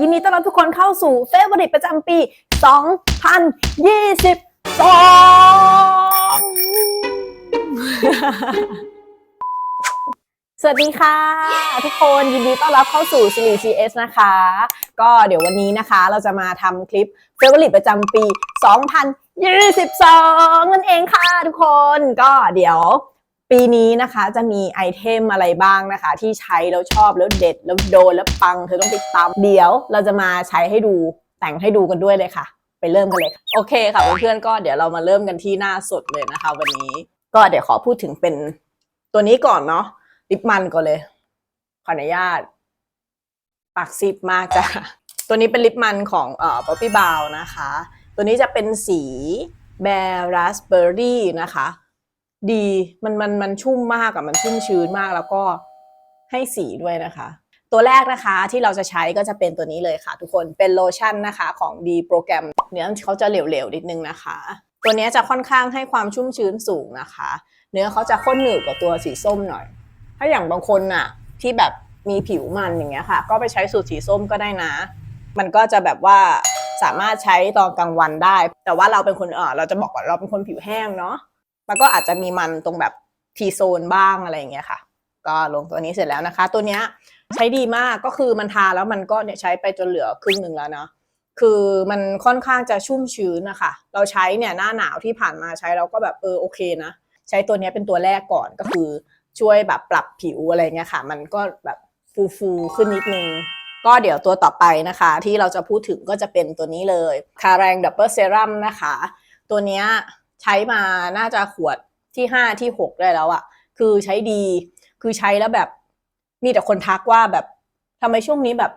ยินดีต้อนรับทุกคนเข้าสู่เฟเวอริตประจำปี 2022 สวัสดีค่ะ ทุกคนยินดีต้อนรับเข้าสู่ s ีรีส์ CS นะคะ ก็เดี๋ยววันนี้นะคะเราจะมาทำคลิปเฟเวอริตประจำปี 2022 นั่นเองค่ะทุกคนก็เดี๋ยว ปีนี้นะคะจะมีไอเทมอะไรบ้างนะคะ ที่ใช้แล้วชอบแล้วเด็ดแล้วโดนแล้วปังเธอต้องติดตามเดี๋ยวเราจะมาใช้ให้ดูแต่งให้ดูกันด้วยเลยค่ะ ไปเริ่มกันเลยโอเคค่ะเพื่อนๆก็เดี๋ยวเรามาเริ่มกันที่หน้าสดเลยนะคะ วันนี้ก็เดี๋ยวขอพูดถึงเป็นตัวนี้ก่อนเนาะลิปมันก่อนเลยขออนุญาต ปากซิบมากจ้ะตัวนี้เป็นลิปมันของเอ่อ Poppy b o w นะคะ ตัวนี้จะเป็นสีแบร์ราสเบอร์รี่นะคะ ดีมันมันมันชุ่มมากอะมันชุ่มชื้นมากแล้วก็ให้สีด้วยนะคะ ตัวแรกนะคะที่เราจะใช้ก็จะเป็นตัวนี้เลยค่ะ ทุกคนเป็นโลชั่นนะคะของดีโปรแกรมเนื้อเขาจะเหลวๆนิดนึงนะคะ ตัวนี้จะค่อนข้างให้ความชุ่มชื้นสูงนะคะ เนื้อเขาจะข้นหนืดกว่าตัวสีส้มหน่อย ถ้าอย่างบางคนน่ะที่แบบมีผิวมันอย่างเงี้ยค่ะ ก็ไปใช้สูตรสีส้มก็ได้นะ มันก็จะแบบว่าสามารถใช้ตอนกลางวันได้ แต่ว่าเราเป็นคนเออเราจะบอกก่อนเราเป็นคนผิวแห้งเนาะ มันก็อาจจะมีมันตรงแบบทีโซนบ้างอะไรอย่างเงี้ยค่ะ ก็ลงตัวนี้เสร็จแล้วนะคะ ตัวเนี้ยใช้ดีมากก็คือมันทาแล้วมันก็เนี่ยใช้ไปจนเหลือครึ่งหนึ่งแล้วเนาะคือมันค่อนข้างจะชุ่มชื้นนะคะ เราใช้เนี่ยหน้าหนาวที่ผ่านมาใช้เราก็แบบเออโอเคนะ ใช้ตัวนี้เป็นตัวแรกก่อนก็คือช่วยแบบปรับผิวอะไรเงี้ยค่ะ มันก็แบบฟูฟูๆขึ้นนิดนึง ก็เดี๋ยวตัวต่อไปนะคะ ที่เราจะพูดถึงก็จะเป็นตัวนี้เลยคาแรงดับเบิลเซรั่มนะคะ ตัวเนี้ย ใช้มาน่าจะขวดที่5ที่6ได้แล้วอะคือใช้ดี คือใช้แล้วแบบ มีแต่คนทักว่าแบบทำไมช่วงนี้แบบ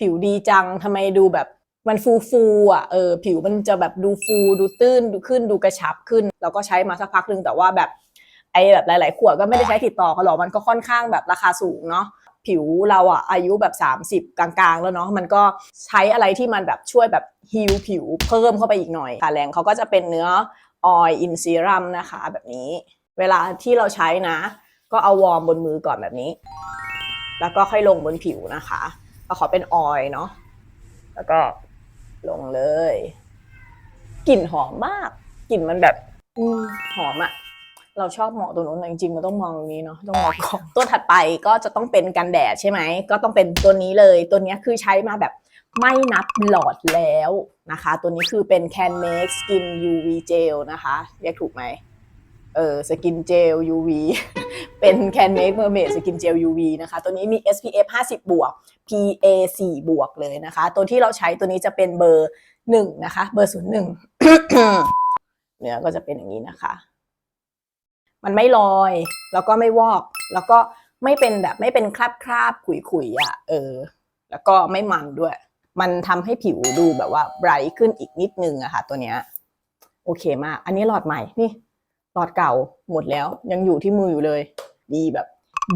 ผิวดีจังทำไมดูแบบมันฟูฟูอะเออผิวมันจะแบบดูฟูดูตื้นดูขึ้นดูกระชับขึ้น แล้วก็ใช้มาสักพักหนึ่งแต่ว่าแบบไอ้แบบหลาย ๆ ขวดก็ไม่ได้ใช้ติดต่อกันหรอกมันก็ค่อนข้างแบบราคาสูงเนาะผิวเราอะอายุแบบ 30 กลางๆ แล้วเนาะมันก็ใช้อะไรที่มันแบบช่วยแบบฮิลผิวเพิ่มเข้าไปอีกหน่อยค่ะแรงเขาก็จะเป็นเนื้อ ออยล์อินซีรัมนะคะแบบนี้ เวลาที่เราใช้นะ ก็เอาวอร์มบนมือก่อนแบบนี้ แล้วก็ค่อยลงบนผิวนะคะก็ขอเป็นออยล์เนาะแล้วก็ลงเลยกลิ่นหอมมากกลิ่นมันแบบอหอมอะเราชอบหมองตัวนู้นแต่จริงๆมันต้องมองตรงนี้เนาะต้องมองกล้องตัวถัดไปก็จะต้องเป็นกันแดดใช่ไหมก็ต้องเป็นตัวนี้เลย ตัวนี้คือใช้มาแบบ ไม่นับหลอดแล้วนะคะ ตัวนี้คือเป็น Can Make Skin UV Gel นะคะเรียกถูกไหมเออสกินเจล UV เป็น Can Make Mermaid Skin Gel UV นะคะ ตัวนี้มี SPF 50 บวก PA 4 บวกเลยนะคะ ตัวที่เราใช้ตัวนี้จะเป็นเบอร์หนึ่งนะคะ เบอร์ศูนย์หนึ่งเนื้อก็จะเป็นอย่างนี้นะคะ มันไม่ลอย แล้วก็ไม่วอก แล้วก็ไม่เป็นแบบไม่เป็นคราบคราบขุยขุยๆอะ เออ แล้วก็ไม่มันด้วย มันทำให้ผิวดูแบบว่าไบรท์ขึ้นอีกนิดนึงอะค่ะ ตัวเนี้ยโอเคมาก อันนี้หลอดใหม่นี่หลอดเก่าหมดแล้ว ยังอยู่ที่มืออยู่เลย ดีแบบ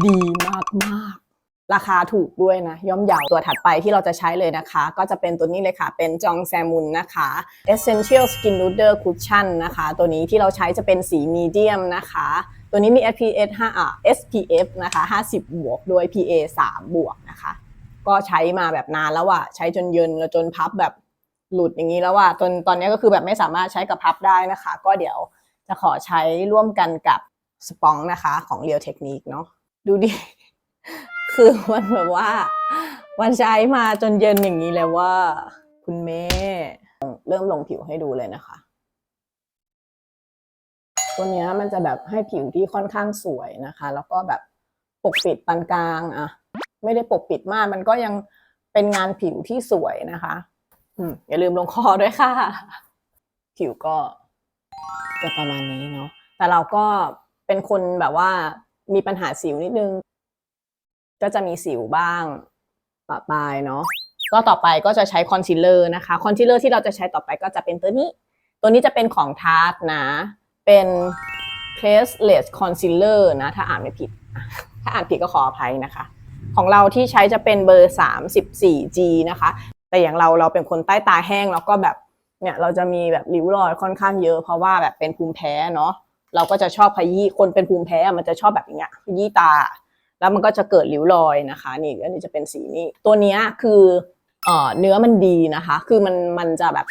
ดีมากมากๆราคาถูกด้วยนะ ย่อมเยาวตัวถัดไปที่เราจะใช้เลยนะคะ ก็จะเป็นตัวนี้เลยค่ะ เป็นจองแซมุนนะคะ Essential Skin Noodle Cushion นะคะ ตัวนี้ที่เราใช้จะเป็นสีมีเดียมนะคะ ตัวนี้มี SPF 5 SPF นะคะ 50 บวกโดย PA 3 บวกนะคะ ก็ใช้มาแบบนานแล้วอะใช้จนเยินแล้วจนพับแบบหลุดอย่างนี้แล้วอะจนตอนนี้ก็คือแบบไม่สามารถใช้กับพับได้นะคะ ก็เดี๋ยวจะขอใช้ร่วมกันกับสปองนะคะของ Real Technique เนาะดูดิ คือมันแบบว่ามันใช้มาจนเย็นอย่างนี้แล้วว่า คุณแม่เริ่มลงผิวให้ดูเลยนะคะ ตัวนี้มันจะแบบให้ผิวที่ค่อนข้างสวยนะคะ แล้วก็แบบปกปิดปานกลางอะ ไม่ได้ปกปิดมาก มันก็ยังเป็นงานผิวที่สวยนะคะอย่าลืมลงคอด้วยค่ะ ผิวก็จะประมาณนี้เนาะแต่เราก็เป็นคนแบบว่ามีปัญหาสิวนิดนึง ก็จะมีสิวบ้างปะปลายเนาะก็ต่อไปก็จะใช้คอนซีลเลอร์นะคะคอนซีลเลอร์ที่เราจะใช้ต่อไปก็จะเป็นตัวนี้ ตัวนี้จะเป็นของทาร์ตนะ เป็น c l a s l e s s Concealer นะ ถ้าอ่านไม่ผิด ถ้าอ่านผิดก็ขออภัยนะคะ ของเราที่ใช้จะเป็นเบอร์ 34G นะคะ แต่อย่างเราเราเป็นคนใต้ตาแห้งแล้วก็แบบเนี่ยเราจะมีแบบริ้วรอยค่อนข้างเยอะ เพราะว่าแบบเป็นภูมิแพ้เนาะเราก็จะชอบขยี้คนเป็นภูมิแพ้มันจะชอบแบบอย่างเงี้ยขยี้ตา แล้วมันก็จะเกิดริ้วรอยนะคะ นี่อันนี้จะเป็นสีนี้ ตัวเนี้ยคือเอ่อเนื้อมันดีนะคะ คือมันมันจะแบบ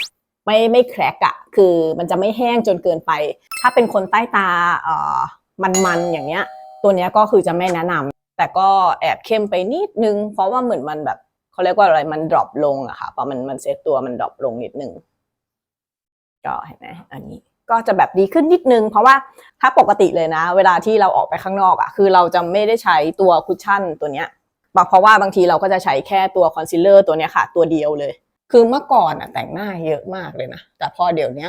ไม่ไม่แครกอะคือมันจะไม่แห้งจนเกินไป ถ้าเป็นคนใต้ตาเอ่อมันๆอย่างเงี้ย ตัวเนี้ยก็คือจะไม่แนะนำ แต่ก็แอบเข้มไปนิดนึง เพราะว่าเหมือนมันแบบเขาเรียกว่าอะไรมันดรอปลงอะค่ะพอมันมันเซตตัวมันดรอปลงนิดนึงก็เห็นไหมอันนี้ก็จะแบบดีขึ้นนิดนึง เพราะว่าถ้าปกติเลยนะ เวลาที่เราออกไปข้างนอกอะคือเราจะไม่ได้ใช้ตัวคุชชั่นตัวเนี้ยเพราะว่าบางทีเราก็จะใช้แค่ตัวคอนซีลเลอร์ตัวเนี้ยค่ะ ตัวเดียวเลย คือเมื่อก่อนอะแต่งหน้าเยอะมากเลยนะ แต่พอเดี๋ยวนี้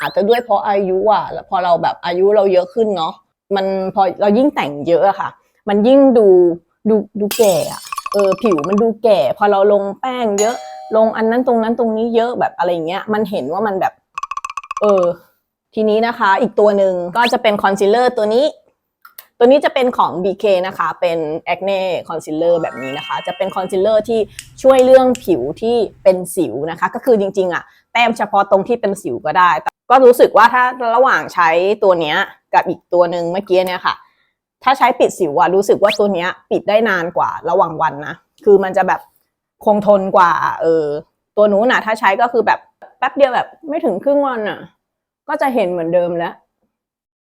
อาจจะด้วยเพราะอายุอะแล้วพอเราแบบอายุเราเยอะขึ้นเนาะมันพอเรายิ่งแต่งเยอะอะค่ะ มันยิ่งดูดูดูแก่อะเออผิวมันดูแก่ พอเราลงแป้งเยอะลงอันนั้นตรงนั้นตรงนี้เยอะแบบอะไรเงี้ย มันเห็นว่ามันแบบ เออ ทีนี้นะคะ อีกตัวหนึ่งก็จะเป็นคอนซีลเลอร์ตัวนี้ ตัวนี้จะเป็นของ BK นะคะ เป็น Acne Concealer แบบนี้นะคะ จะเป็นคอนซีลเลอร์ที่ช่วยเรื่องผิวที่เป็นสิวนะคะ ก็คือจริง ๆอะแต้มเฉพาะตรงที่เป็นสิวก็ได้ ก็รู้สึกว่าถ้าระหว่างใช้ตัวเนี้ยกับอีกตัวหนึ่งเมื่อกี้เนี่ยค่ะ ถ้าใช้ปิดสิวอะรู้สึกว่าตัวเนี้ย ปิดได้นานกว่าระหว่างวันนะ คือมันจะแบบคงทนกว่า เออ ตัวนู้นน่ะถ้าใช้ก็คือแบบแป๊บเดียวแบบไม่ถึงครึ่งวันน่ะก็จะเห็นเหมือนเดิมแล้ว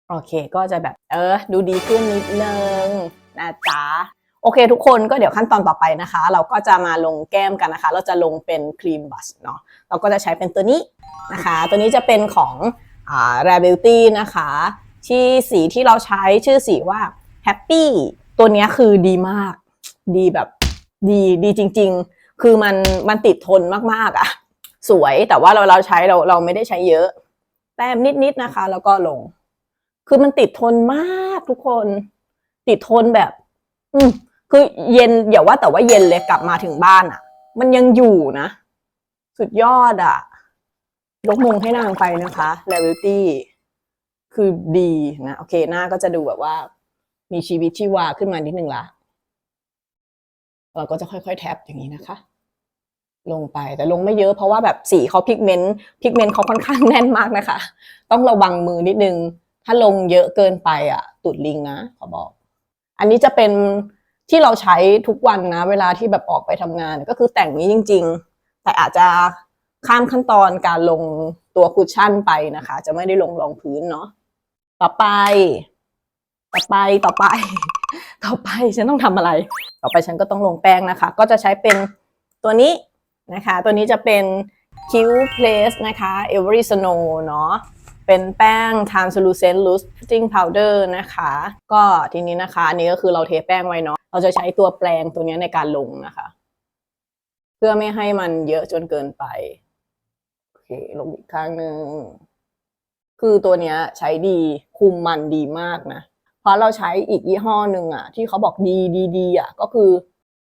โอเค ก็จะแบบ เออ ดูดีขึ้นนิดนึงนะจ๊ะโอเคทุกคนก็เดี๋ยวขั้นตอนต่อไปนะคะ เราก็จะมาลงแก้มกันนะคะ เราจะลงเป็นครีมบัสเนาะเราก็จะใช้เป็นตัวนี้นะคะ ตัวนี้จะเป็นของอ่า r a b e l t y นะคะ ที่สีที่เราใช้ชื่อสีว่า Happy ตัวเนี้ยคือดีมาก ดีแบบ ดีดีจริง ๆ คือมันมันติดทนมากๆอะ่ะ สวยแต่ว่าเราเราใช้เราเราไม่ได้ใช้เยอะ แต้มนิดๆนะคะ แล้วก็ลง คือมันติดทนมากทุกคน ติดทนแบบ อืมคือเย็นอย่าว่าแต่ว่าเย็นเลยกลับมาถึงบ้านอะ่ะ มันยังอยู่นะ สุดยอดอะ่ะยกมงให้นางไปนะคะ l e v i t y คือดีนะ โอเค หน้าก็จะดูแบบว่า มีชีวิตชีวาขึ้นมานิดนึงละเราก็จะค่อยๆ แท็บอย่างนี้นะคะ ลงไปแต่ลงไม่เยอะเพราะว่าแบบสีเขาพิกเมนต์พิกเมนต์เขาค่อนข้างแน่นมากนะคะ ต้องระวังมือนิดนึง ถ้าลงเยอะเกินไปอะ ตุดลิงนะขอบอก อันนี้จะเป็นที่เราใช้ทุกวันนะ เวลาที่แบบออกไปทำงาน ก็คือแต่งนี้จริง ๆ แต่อาจจะข้ามขั้นตอนการลงตัวคุชชั่นไปนะคะ จะไม่ได้ลงรองพื้นเนาะต่อไป ต่อไปต่อไป ต่อไปฉันต้องทำอะไร ต่อไปฉันก็ต้องลงแป้งนะคะ ก็จะใช้เป็นตัวนี้นะคะ ตัวนี้จะเป็น Q Place นะคะ Every Snow เนาะเป็นแป้ง translucent loose setting powder นะคะ ก็ทีนี้นะคะอันนี้ก็คือเราเทแป้งไว้เนาะเราจะใช้ตัวแปรงตัวนี้ในการลงนะคะ เพื่อไม่ให้มันเยอะจนเกินไปโอเคลงอีกข้างหนึ่งคือตัวนี้ใช้ดีคุมมันดีมากนะ เพราะเราใช้อีกยี่ห้อหนึ่งอะที่เขาบอกดีดีดีอะก็คือ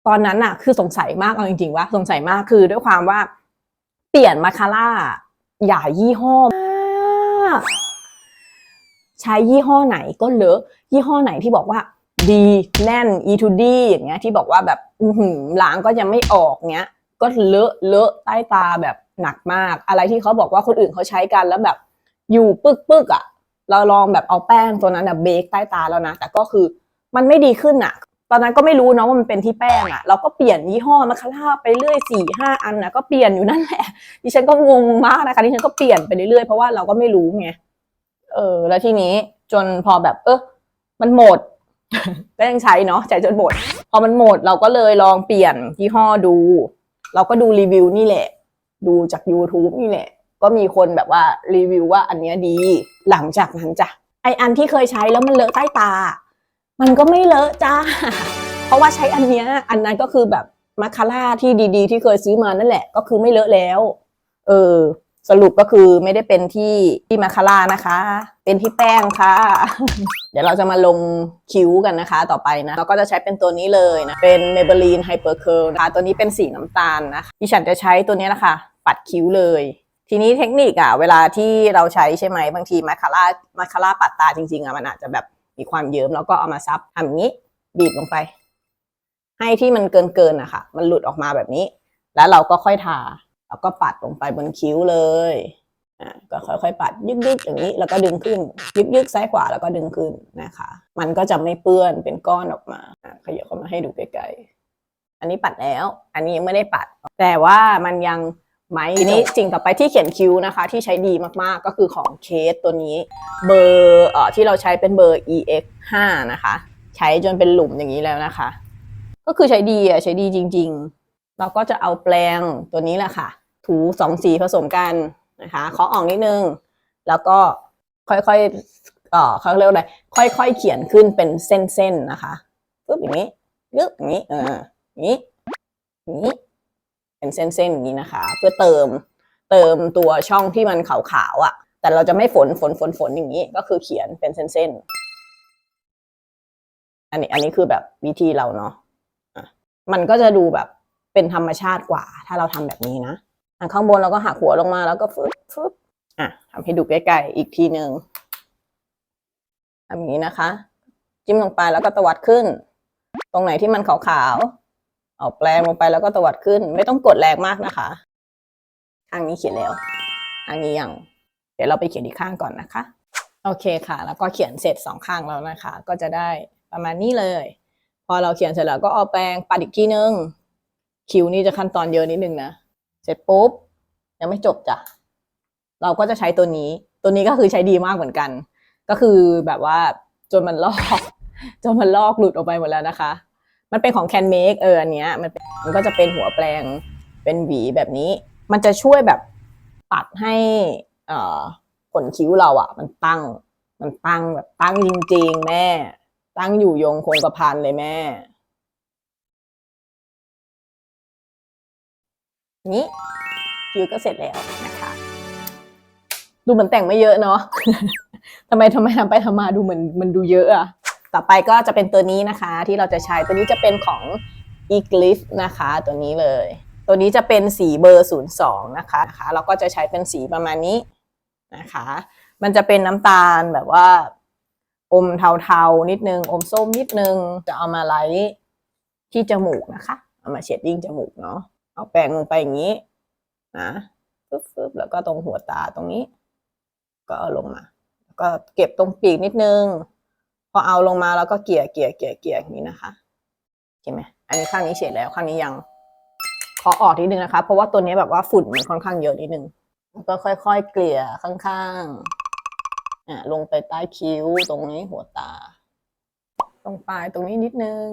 ตอนนั้นอะคือสงสัยมากเอาจริงๆว่าสงสัยมากคือด้วยความว่า เปลี่ยนมาคาร่าอย่ายี่ห้อใช้ยี่ห้อไหนก็เลอะยี่ห้อไหนที่บอกว่าดีแน่น e to d อย่างเงี้ยที่บอกว่าแบบอืล้างก็ยังไม่ออกเงี้ย ก็เลอะเลอะใต้ตาแบบหนักมาก อะไรที่เขาบอกว่าคนอื่นเขาใช้กันแล้วแบบ อยู่ปึกปึกๆอะ เราลองแบบเอาแป้งตัวนั้นอะเบคใต้ตาแล้วนะ แต่ก็คือมันไม่ดีขึ้นอะตอนนั้นก็ไม่รู้เนาะว่ามันเป็นที่แป้งอะเราก็เปลี่ยนยี่ห้อมาคาร่าไปเรื่อยสี่ห้าอันนะก็เปลี่ยนอยู่นั่นแหละดิฉันก็งงมากนะคะดิฉันก็เปลี่ยนไปเรื่อยๆเพราะว่าเราก็ไม่รู้ไงเออ แล้วทีนี้จนพอแบบ เออมันหมดก็ยังใช้เนาะใช้จนหมด พอมันหมดเราก็เลยลองเปลี่ยนยี่ห้อดู เราก็ดูรีวิวนี่แหละ ดูจาก YouTube นี่แหละ ก็มีคนแบบว่ารีวิวว่าอันเนี้ยดี หลังจากนั้นจ้ะไออันที่เคยใช้แล้วมันเลอะใต้ตา มันก็ไม่เลอะจ้า เพราะว่าใช้อันเนี้ยอันนั้นก็คือแบบมาคาร่าที่ดีๆ ที่เคยซื้อมานั่นแหละ ก็คือไม่เลอะแล้ว เออ สรุปก็คือไม่ได้เป็นที่ที่มาคาร่านะคะ เป็นที่แป้งค่ะ เดี๋ยวเราจะมาลงคิ้วกันนะคะ ต่อไปนะ เราก็จะใช้เป็นตัวนี้เลยนะ เป็น Maybelline Hyper Curl นะคะ ตัวนี้เป็นสีน้ำตาลนะคะดิฉันจะใช้ตัวนี้นะคะ ปัดคิ้วเลย ทีนี้เทคนิคอะเวลาที่เราใช้ใช่ไหมบางทีมาคาร่ามาคาร่าปัดตาจริงๆอะมันอาจจะแบบมีความเยิ้มแล้วก็เอามาซับทำอย่างนี้บีบลงไป ให้ที่มันเกินเกินๆอะค่ะ มันหลุดออกมาแบบนี้ แล้วเราก็ค่อยทาแล้วก็ปัดลงไปบนคิ้วเลยอ่าก็ค่อยๆปัดยึกๆอย่างนี้แล้วก็ดึงขึ้น ยึกๆซ้ายขวาแล้วก็ดึงขึ้นนะคะ มันก็จะไม่เปื้อนเป็นก้อนออกมาอะขยับเข้ามาให้ดูใกล้ๆอันนี้ปัดแล้ว อันนี้ยังไม่ได้ปัด แต่ว่ามันยัง ไม่ทีนี้สิ่งต่อไปที่เขียนคิ้วนะคะ ที่ใช้ดีมากๆก็คือของเคสตัวนี้ เบอร์เอ่อที่เราใช้เป็นเบอร์ ex 5นะคะ ใช้จนเป็นหลุมอย่างนี้แล้วนะคะ ก็คือใช้ดีอะใช้ดีจริง ๆ เราก็จะเอาแปรงตัวนี้แหละค่ะ ถูสองสีผสมกันนะคะเคาะออกนิดนึง แล้วก็ค่อยๆเอ่อเขาเรียกว่าอะไรค่อยๆเขียนขึ้นเป็นเส้นๆนะคะปึ๊บอย่างนี้ยึบอย่างนี้เอออย่างนี้อย่างนี้ เป็นเส้นๆอย่างนี้นะคะ เพื่อเติมเติมตัวช่องที่มันขาวๆอะ แต่เราจะไม่ฝนฝนฝนฝนอย่างนี้ ก็คือเขียนเป็นเส้นๆอันนี้อันนี้คือแบบวิธีเราเนาะะมันก็จะดูแบบเป็นธรรมชาติกว่า ถ้าเราทำแบบนี้นะอันข้างบนเราก็หักหัวลงมาแล้วก็ฟึบฟึบอะทำให้ดูใกล้ๆอีกทีหนึ่งทำอย่างนี้นะคะ จิ้มลงไปแล้วก็ตวัดขึ้นตรงไหนที่มันขาวๆ เอาแปรงลงไปแล้วก็ตวัดขึ้น ไม่ต้องกดแรงมากนะคะ ข้างนี้เขียนแล้วข้างนี้ยัง เดี๋ยวเราไปเขียนอีกข้างก่อนนะคะ โอเคค่ะ แล้วก็เขียนเสร็จสองข้างแล้วนะคะ ก็จะได้ประมาณนี้เลย พอเราเขียนเสร็จแล้วก็เอาแปรงปัดอีกทีนึงคิวนี่จะขั้นตอนเยอะนิดนึงนะ เสร็จปุ๊บยังไม่จบจ้ะ เราก็จะใช้ตัวนี้ ตัวนี้ก็คือใช้ดีมากเหมือนกัน ก็คือแบบว่าจนมันลอก จนมันลอกหลุดออกไปหมดแล้วนะคะ มันเป็นของ Can Make เอออันเนี้ยมันมันก็จะเป็นหัวแปลงเป็นหวีแบบนี้ มันจะช่วยแบบปัดให้เอ่อขนคิ้วเราอะ่ะ มันตั้ง มันตั้งแบบตั้งจริงๆ แม่ ตั้งอยู่ยงคงกระพันเลยแม่ นี้คิ้วก็เสร็จแล้วนะคะ ดูเหมือนแต่งไม่เยอะเนาะทำไมทำไมทำไปทำมาดูเหมือนมันดูเยอะอะ ต่อไปก็จะเป็นตัวนี้นะคะ ที่เราจะใช้ตัวนี้จะเป็นของ e g l i f นะคะ ตัวนี้เลย ตัวนี้จะเป็นสีเบอร์ 02 นะคะนะคะเราก็จะใช้เป็นสีประมาณนี้นะคะ มันจะเป็นน้ำตาลแบบว่า อมเทาๆ นิดนึง อมส้มนิดนึง จะเอามาไลท์ที่จมูกนะคะ เอามาเชดดิ้งจมูกเนาะเอาแปรงลงไปอย่างนี้นะฟึบๆแล้วก็ตรงหัวตาตรงนี้ ก็เอาลงมา แล้วก็เก็บตรงปีกนิดนึง พอเอาลงมาแล้วก็เกลี่ยเกลี่ยเกลี่ยเกลี่ยอย่างนี้นะคะเห็นไหมอันนี้ข้างนี้เฉดแล้วข้างนี้ยังขอออกนิดนึงนะคะ เพราะว่าตัวนี้แบบว่าฝุ่นมันค่อนข้างเยอะนิดนึงก็ค่อยๆเกลี่ยข้างๆอะลงไปใต้คิ้วตรงนี้หัวตา ตรงปลายตรงนี้นิดนึง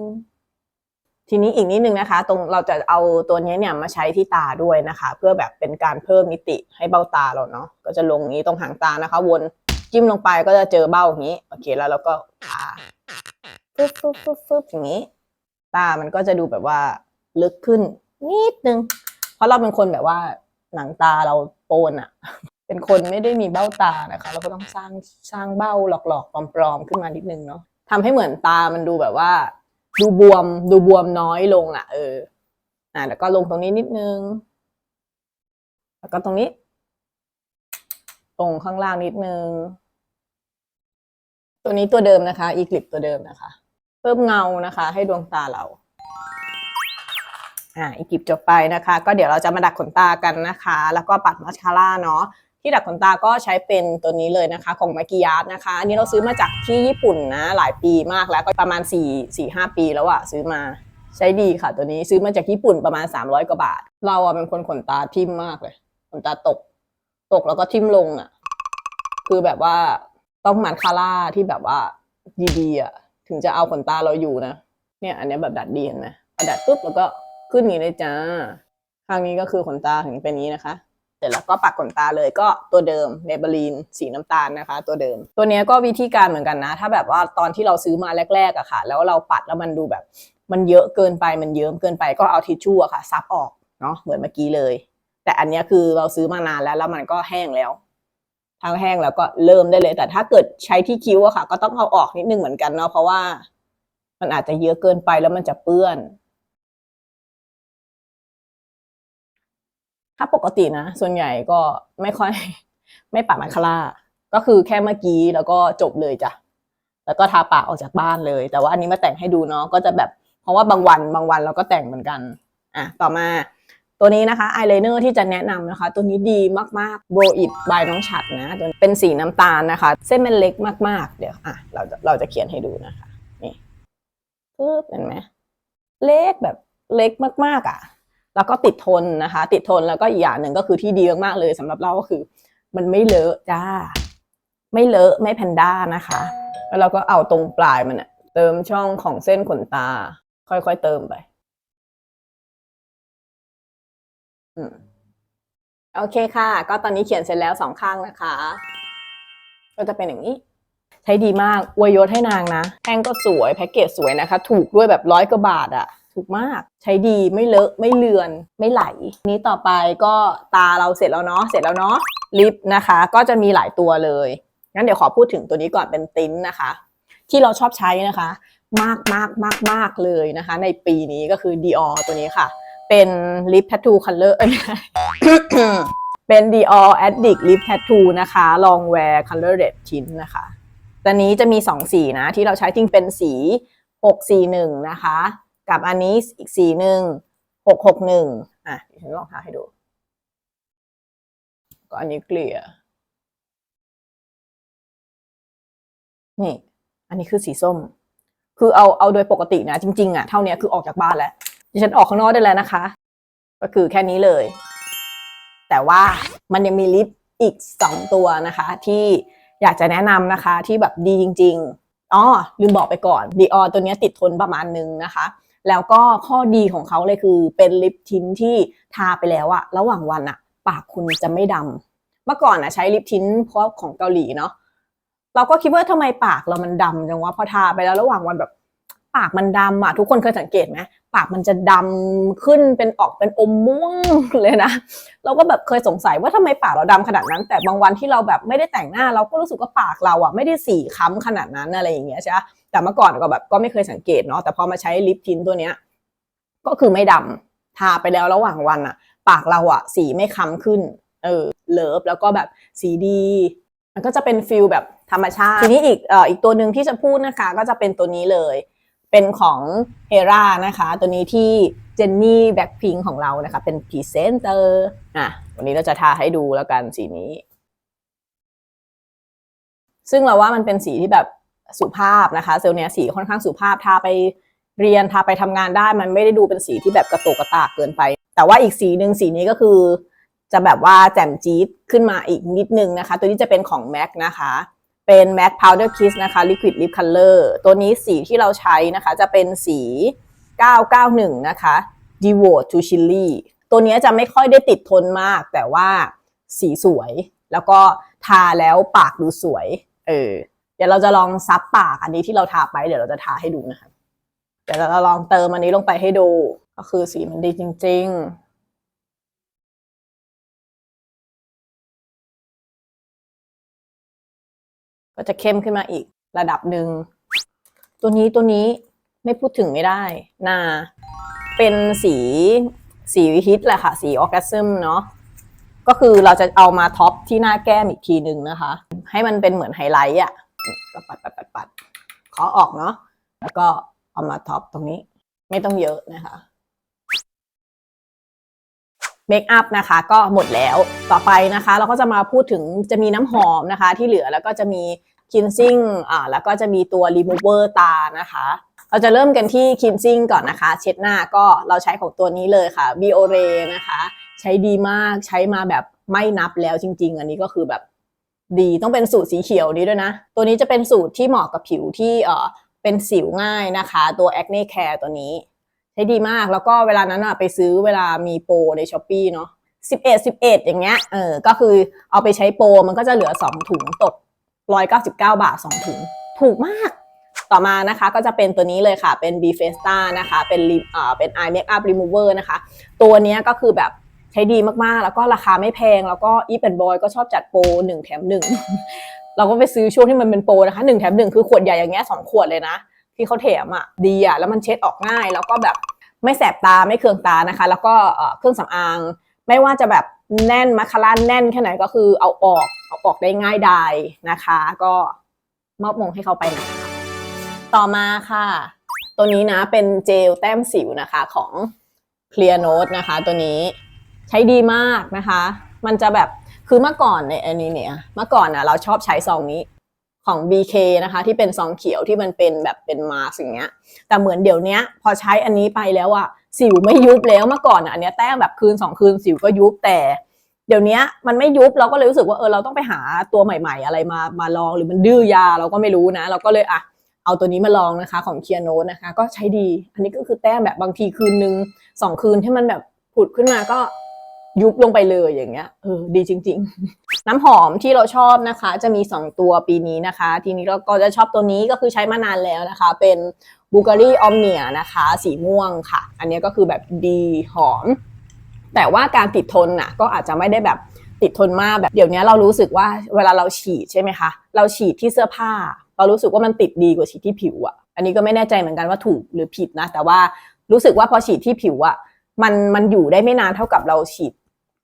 ทีนี้อีกนิดนึงนะคะ ตรงเราจะเอาตัวนี้เนี่ยมาใช้ที่ตาด้วยนะคะ เพื่อแบบเป็นการเพิ่มมิติให้เบ้าตาเราเนาะก็จะลงนี้ตรงหางตานะคะ วน จิ้มลงไปก็จะเจอเบ้าอย่างนี้ โอเค แล้วเราก็ทาฟึบฟึบฟึบฟึบอย่างนี้ ตามันก็จะดูแบบว่าลึกขึ้นนิดนึง เพราะเราเป็นคนแบบว่าหนังตาเราโปนอะเป็นคนไม่ได้มีเบ้าตานะคะ เราก็ต้องสร้างสร้างเบ้าหลอกๆปลอมๆขึ้นมานิดนึงเนาะทำให้เหมือนตามันดูแบบว่า ดูบวมดูบวมน้อยลงอะเออ อ่าแล้วก็ลงตรงนี้นิดนึง แล้วก็ตรงนี้ ตรงข้างล่างนิดนึง ตัวนี้ตัวเดิมนะคะอีคลิปตัวเดิมนะคะ เพิ่มเงานะคะ ให้ดวงตาเราอ่าอีกคลิปจบไปนะคะ ก็เดี๋ยวเราจะมาดัดขนตากันนะคะ แล้วก็ปัดมาสคาร่าเนาะที่ดัดขนตาก็ใช้เป็นตัวนี้เลยนะคะ ของมากิยาสนะคะ อันนี้เราซื้อมาจากที่ญี่ปุ่นนะหลายปีมากแล้วก็ประมาณ 4 4 5 ปีแล้วอะซื้อมาใช้ดีค่ะ ตัวนี้ซื้อมาจากญี่ปุ่นประมาณ 300 กว่าบาท เราอะเป็นคนขนตาทิ่มมากเลย ขนตาตก ตกแล้วก็ทิ่มลงอะคือแบบว่า ต้องมาสคาร่าที่แบบว่าดีๆอะถึงจะเอาขนตาเราอยู่นะ เนี่ย อันนี้แบบดัดดีเห็นไหมดัดปุ๊บแล้วก็ขึ้นอย่างนี้เลยจ้าข้างนี้ก็คือขนตาถึงเป็นนี้นะคะเสร็จแล้วก็ปักขนตาเลยก็ตัวเดิมเมเบลีนสีน้ำตาลนะคะ ตัวเดิม ตัวเนี้ยก็วิธีการเหมือนกันนะ ถ้าแบบว่าตอนที่เราซื้อมาแรกๆอะค่ะ แล้วเราปัดแล้วมันดูแบบ มันเยอะเกินไปมันเยิ้มเกินไปก็เอาทิชชู่อะค่ะ ซับออกเนาะเหมือนเมื่อกี้เลย แต่อันนี้คือเราซื้อมานานแล้วแล้วมันก็แห้งแล้ว ทางแห้งแล้วก็เริ่มได้เลย แต่ถ้าเกิดใช้ที่คิ้วอะค่ะ ก็ต้องเอาออกนิดนึงเหมือนกันเนาะเพราะว่า มันอาจจะเยอะเกินไปแล้วมันจะเปื้อน ถ้าปกตินะ ส่วนใหญ่ก็ไม่ค่อย ไม่ปัดมาคาร่าก็คือแค่เมื่อกี้แล้วก็จบเลยจ้ะแล้วก็ทาปากออกจากบ้านเลย แต่ว่าอันนี้มาแต่งให้ดูเนาะก็จะแบบ เพราะว่าบางวันบางวันเราก็แต่งเหมือนกัน อะ ต่อมา ตัวนี้นะคะอายไลเนอร์ที่จะแนะนำนะคะ ตัวนี้ดีมากๆโบอิดบายน้องฉัดนะตัวนี้เป็นสีน้ำตาลนะคะ เส้นมันเล็กมากๆ เดี๋ยวอะเราจะเราจะเขียนให้ดูนะคะนี่ปึ๊บเห็นไหมเล็กแบบเล็กมากๆอะ แล้วก็ติดทนนะคะ ติดทนแล้วก็อีกอย่างหนึ่งก็คือที่ดีมากๆเลยสำหรับเราก็คือ มันไม่เลอะจ้า ไม่เลอะไม่แพนด้านะคะ แล้วเราก็เอาตรงปลายมันอะเติมช่องของเส้นขนตา ค่อยๆเติมไป โอเคค่ะ ก็ตอนนี้เขียนเสร็จแล้วสองข้างนะคะ ก็จะเป็นอย่างนี้ ใช้ดีมากอวยยศให้นางนะแท่งก็สวยแพ็กเกจสวยนะคะ ถูกด้วยแบบร้อยกว่าบาทอะถูกมากใช้ดีไม่เลอะไม่เลือนไม่ไหล นี้ต่อไปก็ตาเราเสร็จแล้วเนาะเสร็จแล้วเนาะลิปนะคะ ก็จะมีหลายตัวเลยงั้นเดี๋ยวขอพูดถึงตัวนี้ก่อนเป็นติ้นนะคะ ที่เราชอบใช้นะคะ มากมากมากมากเลยนะคะ ในปีนี้ก็คือ Dior ตัวนี้ค่ะ เป็นลิป tattoo color เอ้ยไม่ใช่เป็น Dior Addict Lip Tattoo นะคะ Long Wear Color Red Tint นะคะตัวนี้จะมี 2 สีนะ ที่เราใช้จริงเป็นสี 641 นะคะ กับอันนี้อีกสีหนึ่ง661 อะฉันลองทาให้ดู ก็อันนี้เกลี่ย นี่ อันนี้คือสีส้ม คือเอาเอาโดยปกตินะ จริง ๆ อะ เท่านี้คือออกจากบ้านแล้ว ดิฉันออกข้างนอกได้แล้วนะคะ ก็คือแค่นี้เลย แต่ว่ามันยังมีลิปอีก 2 ตัวนะคะ ที่อยากจะแนะนำนะคะที่แบบดีจริงๆอ๋อลืมบอกไปก่อนดีออตัวนี้ติดทนประมาณนึงนะคะ แล้วก็ข้อดีของเขาเลยคือเป็นลิปทินที่ทาไปแล้วอะระหว่างวันอะปากคุณจะไม่ดำเมื่อก่อนอะใช้ลิปทินเพราะของเกาหลีเนาะเราก็คิดว่าทำไมปากเรามันดำจังวะพอทาไปแล้วระหว่างวันแบบ ปากมันดำอะทุกคนเคยสังเกตไหมปากมันจะดำขึ้นเป็นออกเป็นอมม่วงเลยนะเราก็แบบเคยสงสัยว่าทำไมปากเราดำขนาดนั้น แต่บางวันที่เราแบบไม่ได้แต่งหน้า เราก็รู้สึกว่าปากเราอะไม่ได้สีค้ำขนาดนั้นอะไรอย่างเงี้ยใช่ไหมแต่เมื่อก่อนก็แบบก็ไม่เคยสังเกตเนาะแต่พอมาใช้ลิปทินตัวเนี้ยก็คือไม่ดำทาไปแล้วระหว่างวันอะปากเราอะสีไม่ค้ำขึ้นเออเลิฟแล้วก็แบบสีดีมันก็จะเป็นฟิลแบบธรรมชาติ ทีนี้อีกเอ่ออีกตัวหนึ่งที่จะพูดนะคะ ก็จะเป็นตัวนี้เลย เป็นของเฮรานะคะ ตัวนี้ที่เจนนี่แบ็คพิงของเรานะคะ เป็นพรีเซนเตอร์อะวันนี้เราจะทาให้ดูแล้วกันสีนี้ ซึ่งเราว่ามันเป็นสีที่แบบสุภาพนะคะเซลล์เนี้ยสีค่อนข้างสุภาพทาไปเรียนทาไปทำงานได้ มันไม่ได้ดูเป็นสีที่แบบกระโตกกระตากเกินไป แต่ว่าอีกสีหนึ่งสีนี้ก็คือ จะแบบว่าแจ่มจี๊ดขึ้นมาอีกนิดนึงนะคะ ตัวนี้จะเป็นของ MAC นะคะ เป็น MAC Powder Kiss นะคะ Liquid Lip Color ตัวนี้สีที่เราใช้นะคะ จะเป็นสี 991 นะคะ Devote to Chili ตัวนี้จะไม่ค่อยได้ติดทนมาก แต่ว่าสีสวย แล้วก็ทาแล้วปากดูสวย เออ เดี๋ยวเราจะลองซับปากอันนี้ที่เราทาไป เดี๋ยวเราจะทาให้ดูนะคะ เดี๋ยวเราลองเติมอันนี้ลงไปให้ดู ก็คือสีมันดีจริง ๆ ก็จะเข้มขึ้นมาอีกระดับหนึ่ง ตัวนี้ตัวนี้ไม่พูดถึงไม่ได้นาเป็นสีสีฮิตแหละค่ะ สีออร์แกซึมเนาะก็คือเราจะเอามาท็อปที่หน้าแก้มอีกทีหนึ่งนะคะ ให้มันเป็นเหมือนไฮไลท์อะก็ปัดปัดปัดปัดขอออกเนาะแล้วก็เอามาท็อปตรงนี้ ไม่ต้องเยอะนะคะ เมคอัพนะคะก็หมดแล้วต่อไปนะคะ เราก็จะมาพูดถึงจะมีน้ำหอมนะคะ ที่เหลือแล้วก็จะมี cleansing อ่าแล้วก็จะมีตัว remover ตานะคะ เราจะเริ่มกันที่ cleansing ก่อนนะคะ เช็ดหน้าก็เราใช้ของตัวนี้เลยค่ะ Biore นะคะ ใช้ดีมากใช้มาแบบไม่นับแล้วจริง ๆ อันนี้ก็คือแบบดีต้องเป็นสูตรสีเขียวนี้ด้วยนะ ตัวนี้จะเป็นสูตรที่เหมาะกับผิวที่เออเป็นสิวง่ายนะคะ ตัว acne care ตัวนี้ ใช้ดีมากแล้วก็เวลานั้นอะไปซื้อเวลามีโปรในช้อปปีเนาะสิบเอ็ดสิบเอ็ดอย่างเงี้ยเออก็คือเอาไปใช้โปรมันก็จะเหลือสองถุงตกร้อยเก้าสิบเก้าบาทสองถุง ถูกมาก ต่อมานะคะก็จะเป็นตัวนี้เลยค่ะเป็น b f e s t a นะคะเป็นลิอ่าเป็น eye makeup remover นะคะ ตัวนี้ก็คือแบบใช้ดีมากๆ แล้วก็ราคาไม่แพง แล้วก็อีฟแอนบอยก็ชอบจัดโปรหนึ่งแถมหนึ่งเราก็ไปซื้อช่วงที่มันเป็นโปรนะคะหนึ่งแถมหนึ่งคือขวดใหญ่อย่างเงี้ยสองขวดเลยนะ ที่เขาแถมอะดีอะแล้วมันเช็ดออกง่าย แล้วก็แบบไม่แสบตาไม่เคืองตานะคะ แล้วก็เครื่องสำอาง ไม่ว่าจะแบบแน่นมาคาร่าแน่นแค่ไหนก็คือเอาออกเอาออกได้ง่ายดายนะคะ ก็มอบมงให้เขาไปนะคะต่อมาค่ะ ตัวนี้นะเป็นเจลแต้มสิวนะคะของ Clear Note นะคะ ตัวนี้ใช้ดีมากนะคะ มันจะแบบคือเมื่อก่อนในอันนี้เนี่ยเมื่อก่อนนะเราชอบใช้ซองนี้ ของ BK นะคะ ที่เป็นซองเขียวที่มันเป็นแบบเป็นมาสิ่างเงี้ย แต่เหมือนเดี๋ยวนี้พอใช้อันนี้ไปแล้วอะสิวไม่ยุบแล้วเมื่อก่อนอันเนี้ยแต้มแบบคืนสองคืนสิวก็ยุบแต่เดี๋ยวนี้มันไม่ยุบเราก็เลยรู้สึกว่าเออเราต้องไปหาตัวใหม่ ๆ อะไรมามาลองหรือมันดื้อยาเราก็ไม่รู้นะ เราก็เลยอะเอาตัวนี้มาลองนะคะของเคียโนนะคะ ก็ใช้ดี อันนี้ก็คือแต้มแบบบางทีคืนนึงสองคืนที่มันแบบผุดขึ้นมาก็ ยุบลงไปเลยอย่างเงี้ยเออดีจริง ๆ น้ำหอมที่เราชอบนะคะ จะมี 2 ตัวปีนี้นะคะ ทีนี้เราก็จะชอบตัวนี้ก็คือใช้มานานแล้วนะคะ เป็นบูการีออมเนียนะคะ สีม่วงค่ะ อันนี้ก็คือแบบดีหอม แต่ว่าการติดทนน่ะก็อาจจะไม่ได้แบบติดทนมากแบบเดี๋ยวนี้เรารู้สึกว่าเวลาเราฉีดใช่ไหมคะเราฉีดที่เสื้อผ้า เรารู้สึกว่ามันติดดีกว่าฉีดที่ผิวอะ่ะ อันนี้ก็ไม่แน่ใจเหมือนกันว่าถูกหรือผิดนะ แต่ว่ารู้สึกว่าพอฉีดที่ผิวอะ่ะมันมันอยู่ได้ไม่นานเท่ากับเราฉีด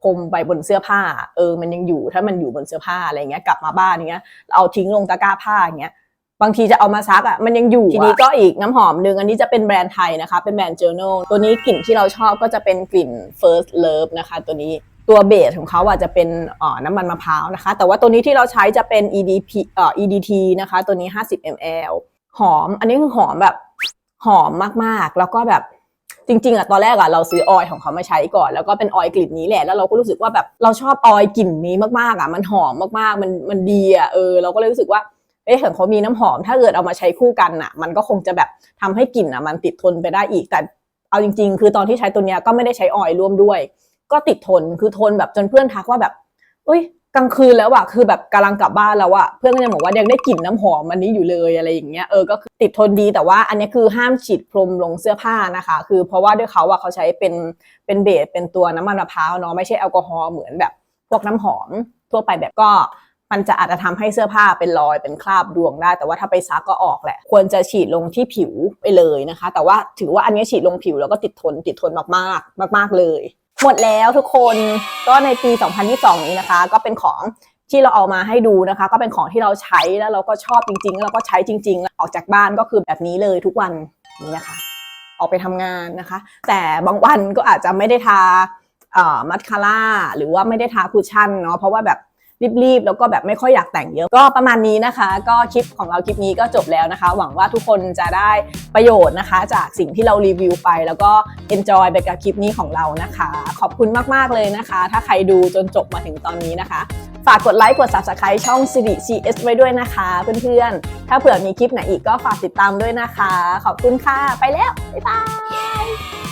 พรมไปบนเสื้อผ้า เออ มันยังอยู่ถ้ามันอยู่บนเสื้อผ้าอะไรเงี้ยกลับมาบ้านเงี้ยเราเอาทิ้งลงตะกร้าผ้าอย่างเงี้ยบางทีจะเอามาซักอะมันยังอยู่ทีนี้ก็อีกน้ำหอมหนึ่งอันนี้จะเป็นแบรนด์ไทยนะคะ เป็นแบรนด์ Journal ตัวนี้กลิ่นที่เราชอบก็จะเป็นกลิ่น First Love นะคะ ตัวนี้ตัวเบสของเขาอะจะเป็นเอ่อน้ำมันมะพร้าวนะคะ แต่ว่าตัวนี้ที่เราใช้จะเป็น EDP เอ่อ EDT นะคะ ตัวนี้ 50 ml หอม อันนี้คือหอมแบบหอมมากๆ แล้วก็แบบ จริงๆอะตอนแรกอะเราซื้อออยของเขามาใช้ก่อน แล้วก็เป็นออยกลิ่นนี้แหละแล้วเราก็รู้สึกว่าแบบเราชอบออยกลิ่นนี้มากๆอะมันหอมมากๆมันมันดีอะเออเราก็เลยรู้สึกว่าเอ๊ะเห็นเขามีน้ำหอม ถ้าเกิดเอามาใช้คู่กันน่ะ มันก็คงจะแบบทำให้กลิ่นอะมันติดทนไปได้อีก แต่เอาจริง ๆ คือตอนที่ใช้ตัวเนี้ยก็ไม่ได้ใช้ออยร่วมด้วย ก็ติดทนคือทนแบบจนเพื่อนทักว่าแบบเอ้ย กลางคืนแล้วอะคือแบบกำลังกลับบ้านแล้วอะเพื่อนก็ยังบอกว่ายังได้กลิ่นน้ำหอมอันนี้อยู่เลยอะไรอย่างเงี้ยเออก็คือติดทนดีแต่ว่าอันนี้คือห้ามฉีดพรมลงเสื้อผ้านะคะ คือเพราะว่าด้วยเขาอะเขาใช้เป็นเป็นเบสเป็นตัวน้ำมันมะพร้าวเนาะไม่ใช่แอลกอฮอล์เหมือนแบบพวกน้ำหอมทั่วไปแบบก็มันจะอาจจะทำให้เสื้อผ้าเป็นรอยเป็นคราบดวงได้ แต่ว่าถ้าไปซักก็ออกแหละ ควรจะฉีดลงที่ผิวไปเลยนะคะ แต่ว่าถือว่าอันนี้ฉีดลงผิวแล้วก็ติดทนติดทนมากๆ มาก ๆเลย หมดแล้วทุกคนก็ในปี 2022 นี้นะคะ ก็เป็นของที่เราเอามาให้ดูนะคะ ก็เป็นของที่เราใช้แล้วเราก็ชอบจริงๆ แล้วก็ใช้จริงๆแล้วออกจากบ้านก็คือแบบนี้เลยทุกวันนี้นะคะ ออกไปทำงานนะคะ แต่บางวันก็อาจจะไม่ได้ทามัสคาร่าหรือว่าไม่ได้ทาคุชชั่นเนาะเพราะว่าแบบ รีบๆ แล้วก็แบบไม่ค่อยอยากแต่งเยอะ ก็ประมาณนี้นะคะ ก็คลิปของเราคลิปนี้ก็จบแล้วนะคะ หวังว่าทุกคนจะได้ประโยชน์นะคะ จากสิ่งที่เรารีวิวไป แล้วก็ enjoy ไปกับคลิปนี้ของเรานะคะ ขอบคุณมากๆเลยนะคะ ถ้าใครดูจนจบมาถึงตอนนี้นะคะ ฝากกดไลค์กด subscribe ช่อง Siri CS ไว้ด้วยนะคะ เพื่อนๆ ถ้าเผื่อมีคลิปไหนอีกก็ฝากติดตามด้วยนะคะ ขอบคุณค่ะ ไปแล้ว บ๊ายบาย